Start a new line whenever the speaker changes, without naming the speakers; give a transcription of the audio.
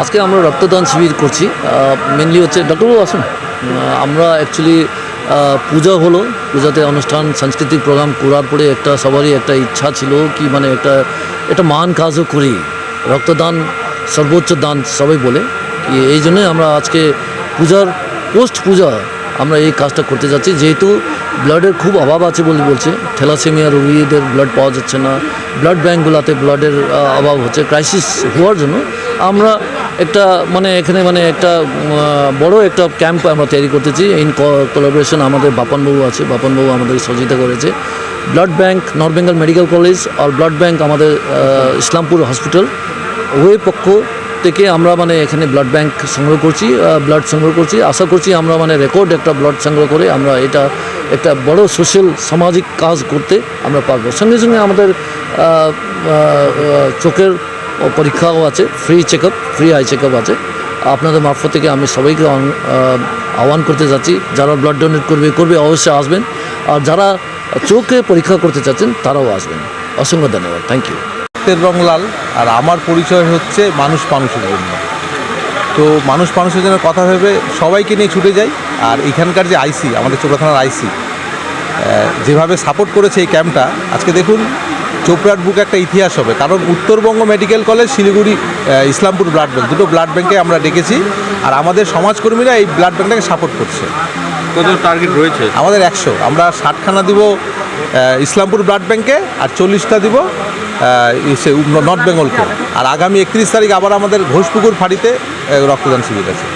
আজকে আমরা রক্তদান শিবির করছি মেনলি হচ্ছে ডক্টরবাবু আসুন। আমরা অ্যাকচুয়ালি পূজা হলো, পূজাতে অনুষ্ঠান, সাংস্কৃতিক প্রোগ্রাম করার পরে একটা সবারই একটা ইচ্ছা ছিল কি মানে একটা একটা মহান কাজও করি। রক্তদান, সর্বোচ্চ দান সবাই বলে। এই জন্যই আমরা আজকে পূজার পোস্ট পূজা আমরা এই কাজটা করতে যাচ্ছি। যেহেতু ব্লাডের খুব অভাব আছে বলে বলছে ঠেলাসেমিয়া রোগীদের ব্লাড পাওয়া যাচ্ছে না ব্লাড ব্যাঙ্কগুলোতে ব্লাডের অভাব হচ্ছে ক্রাইসিস হওয়ার জন্য আমরা একটা মানে এখানে মানে একটা বড় একটা ক্যাম্প আমরা তৈরি করতেছি। ইন কোলাবোরেশন আমাদের বাপনবাবু আছে। বাপনবাবু আমাদের সহযোগিতা করেছে। Blood bank north Bengal medical college আর ব্লাড ব্যাংক আমাদের ইসলামপুর হসপিটাল উভয় পক্ষ থেকে আমরা মানে এখানে ব্লাড ব্যাংক সংগ্রহ করছি ব্লাড সংগ্রহ করছি। আশা করছি আমরা মানে রেকর্ড একটা ব্লাড সংগ্রহ করে আমরা এটা একটা বড় সোশ্যাল সামাজিক কাজ করতে আমরা পারব। সঙ্গে সঙ্গে আমাদের চোখের পরীক্ষাও আছে free check free eye check আছে। আপনাদের মারফত থেকে আমি সবাইকে আহ্বান- করতে যাচ্ছি, যারা ব্লাড ডোনেট করবে করবে অবশ্যই আসবেন। আর যারা চোখে পরীক্ষা করতে চাচ্ছেন, তারাও আসবেন। অসংখ্য ধন্যবাদ থ্যাংক ইউ
রং লাল, আর আমার পরিচয় হচ্ছে মানুষ মানুষের জন্য। তো মানুষ মানুষের জন্য কথা ভেবে সবাইকে নিয়ে ছুটে যাই, আর এখানকার যে আইসি, আমাদের চোপড়া থানার আইসি যেভাবে সাপোর্ট করেছে এই ক্যাম্পটা আজকে দেখুন চোপড়ার বুক একটা ইতিহাস হবে। কারণ Uttarbanga medical college Siliguri Islampur blood bank দুটো ব্লাড ব্যাঙ্কে আমরা ডেকেছি। আর আমাদের সমাজকর্মীরা এই ব্লাড ব্যাঙ্কটাকে সাপোর্ট করছে।
কত টার্গেট রয়েছে?
আমাদের একশো। আমরা ষাটখানা দিব ইসলামপুর ব্লাড ব্যাঙ্কে আর চল্লিশটা দিব নর্থ বেঙ্গলকে। আর আগামী একত্রিশ তারিখ আবার আমাদের ঘোষপুকুর ফাঁড়িতে রক্তদান শিবির আছে।